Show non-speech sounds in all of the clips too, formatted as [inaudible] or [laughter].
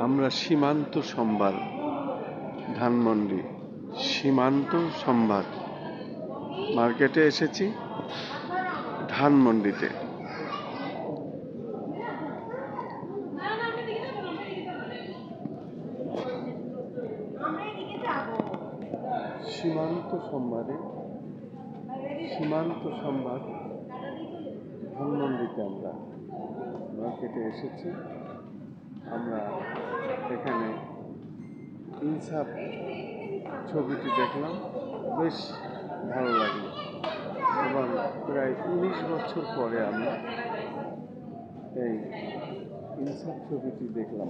আমরা সীমান্ত সম্ভার ধানমন্ডি সীমান্ত সম্ভার। মার্কেটে এসেছি, ধানমন্ডিতে। সীমান্ত সম্ভারে সীমান্ত সম্ভার ধানমন্ডিতে আমরা মার্কেটে এসেছি। আমরা এখানে ইনসাফ ছবিটি দেখলাম। বেশ ভালো লাগল এবং প্রায় উনিশ বছর পরে আমি এই ইনসাফ ছবিটি দেখলাম।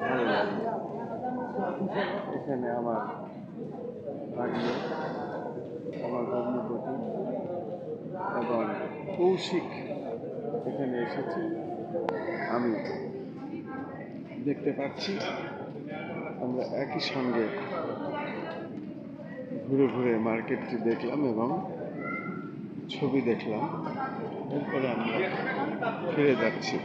ভালো লাগল এখানে আমার ভাগ্য, আমার ধর্মপতি এবং কৌশিক এখানে এসেছে। আমি দেখতে পাচ্ছি। আমরা একই সঙ্গে ঘুরে ঘুরে মার্কেটটি দেখলাম এবং ছবি দেখলাম। এরপরে আমরা ফিরে যাচ্ছি।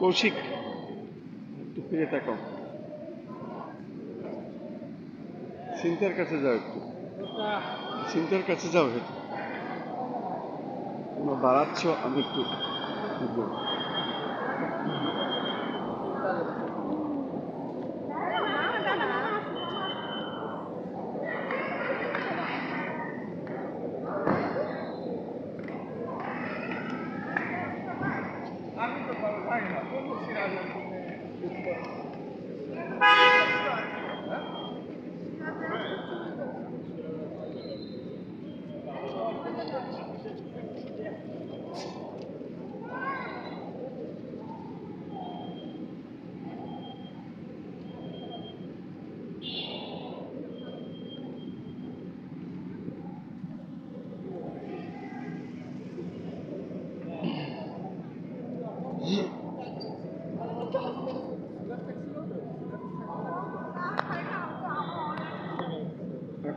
কৌশিক, একটু ফিরে তাকাও। সিন্তার কাছে যাও একটু। সিন্তার কাছে যাও একটু তোমরা বাড়াচ্ছ, আমি একটু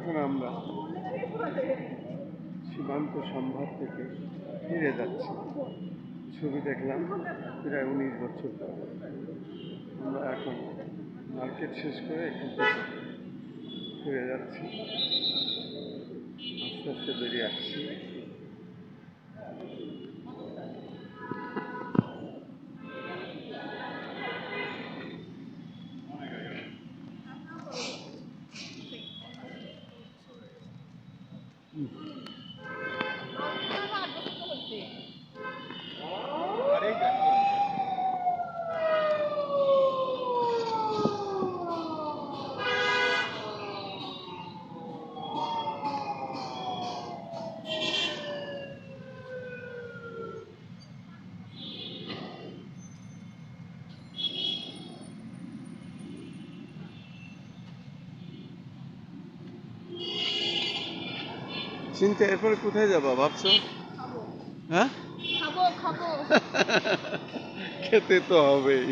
এখন আমরা সীমান্ত সম্ভার থেকে ফিরে যাচ্ছি। ছবি দেখলাম প্রায় উনিশ বছর আমরা এখন মার্কেট শেষ করে এখান থেকে ফিরে যাচ্ছি। আস্তে আস্তে বেরিয়ে আসছি। Mm-hmm. চিন্তা এরপরে কোথায় যাবা ভাবছ? হ্যাঁ? [laughs] খেতে তো হবেই।